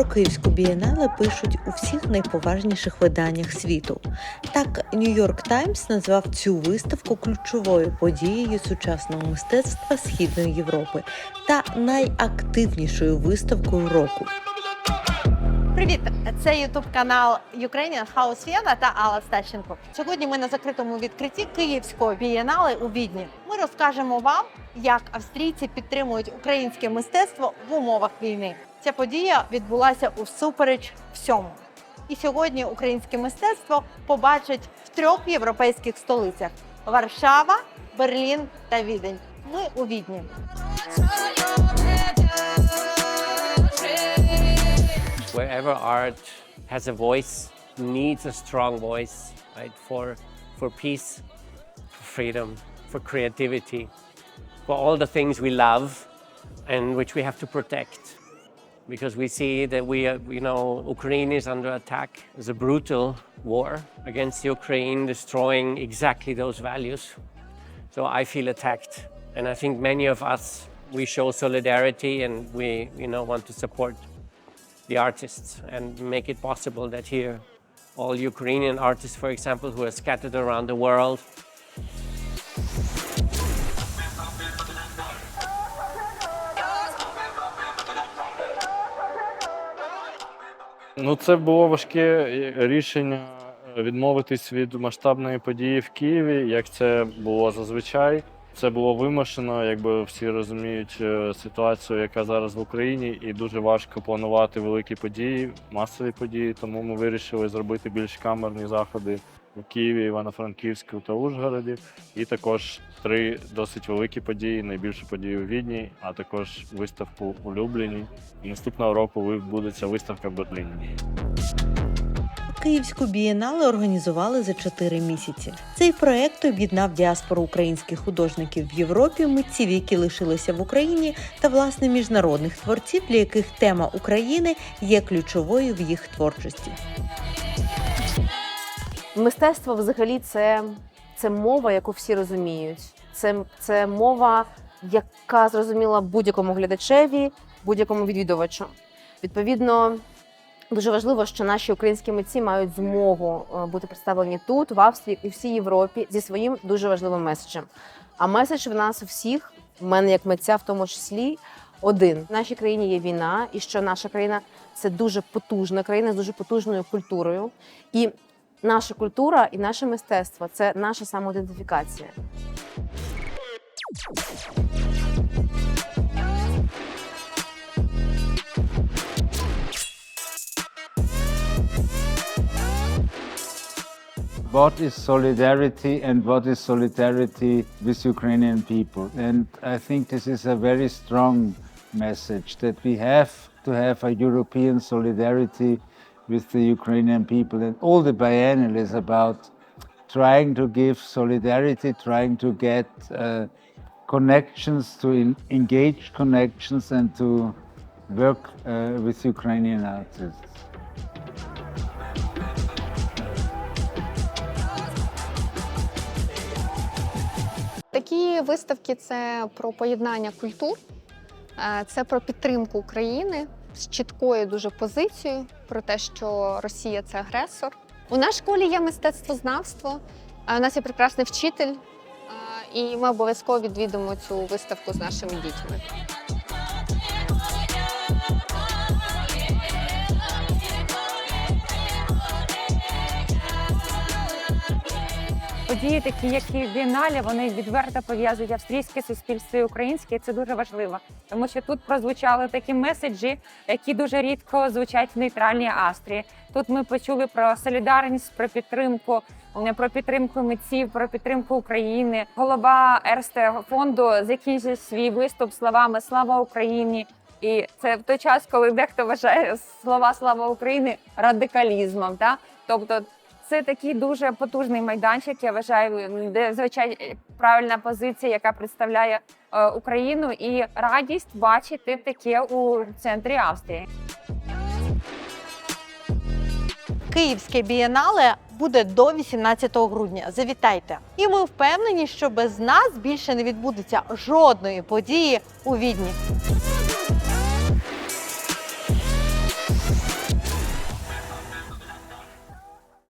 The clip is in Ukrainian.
Про Київську бієнале пишуть у всіх найповажніших виданнях світу. Так, Нью-Йорк Таймс назвав цю виставку ключовою подією сучасного мистецтва Східної Європи та найактивнішою виставкою року. Привіт! Це ютуб канал Ukrainian House Vienna та Алла Стащенко. Сьогодні ми на закритому відкритті Київського бієнале у Відні. Ми розкажемо вам, як австрійці підтримують українське мистецтво в умовах війни. Ця подія відбулася у всупереч всьому. І сьогодні українське мистецтво побачать в трьох європейських столицях: Варшава, Берлін та Відень. Ми у Відні. Wherever art has a voice, needs a strong voice, right? For, for peace, for freedom, for creativity, for all the things we love and which we have to protect. Because we see that we are, you know, Ukraine is under attack. It's a brutal war against Ukraine, destroying exactly those values. So I feel attacked. And I think many of us, we show solidarity and we, you know, want to support the artists and make it possible that here all Ukrainian artists, for example, who are scattered around the world, Ну, це було важке рішення е, відмовитись від масштабної події в Києві, як це було зазвичай. Це було вимушено, якби всі розуміють е, ситуацію, яка зараз в Україні, і дуже важко планувати великі події, масові події. Тому ми вирішили зробити більш камерні заходи в Києві, Івано-Франківську та Ужгороді. І також три досить великі події, найбільшу подію у Відні, а також виставку у Любліні. І наступного року відбудеться виставка в Берліні. Київську бієнале організували за чотири місяці. Цей проект об'єднав діаспору українських художників в Європі, митців, які лишилися в Україні, та власне міжнародних творців, для яких тема України є ключовою в їх творчості. Мистецтво взагалі це, це мова, яку всі розуміють. Це, це мова, яка зрозуміла будь-якому глядачеві, будь-якому відвідувачу. Відповідно, дуже важливо, що наші українські митці мають змогу е, бути представлені тут, в Австрії і всій Європі зі своїм дуже важливим меседжем. А меседж в нас всіх, в мене як митця, в тому числі. Один в нашій країні є війна, і що наша країна це дуже потужна країна з дуже потужною культурою. І наша культура і наше мистецтво це наша самоідентифікація. What is solidarity and what is solidarity with Ukrainian people. And I think this is a very strong message that we have to have a European solidarity with the Ukrainian people. And all the biennial is about trying to give solidarity, trying to get uh, connections, to engage connections, and to work uh, with Ukrainian artists. Такі виставки це про поєднання культур, е, це про підтримку України з чіткою дуже позицією про те, що Росія це агресор. У нашій школі є мистецтвознавство, у нас є прекрасний вчитель, е, і ми обов'язково відвідимо цю виставку з нашими дітьми. Події, такі як і Бієнале, вони відверто пов'язують австрійське суспільство і українське. І це дуже важливо, тому що тут прозвучали такі меседжі, які дуже рідко звучать в нейтральній Австрії. Тут ми почули про солідарність, про підтримку, про підтримку митців, про підтримку України. Голова Ерсте фонду закінчив свій виступ словами Слава Україні. І це в той час, коли дехто вважає слова Слава Україні радикалізмом. Та? Тобто це такий дуже потужний майданчик. Я вважаю, де звичайно правильна позиція, яка представляє е, Україну, і радість бачити таке у центрі Австрії. Київське бієнале буде до 18 грудня. Завітайте! І ми впевнені, що без нас більше не відбудеться жодної події у Відні.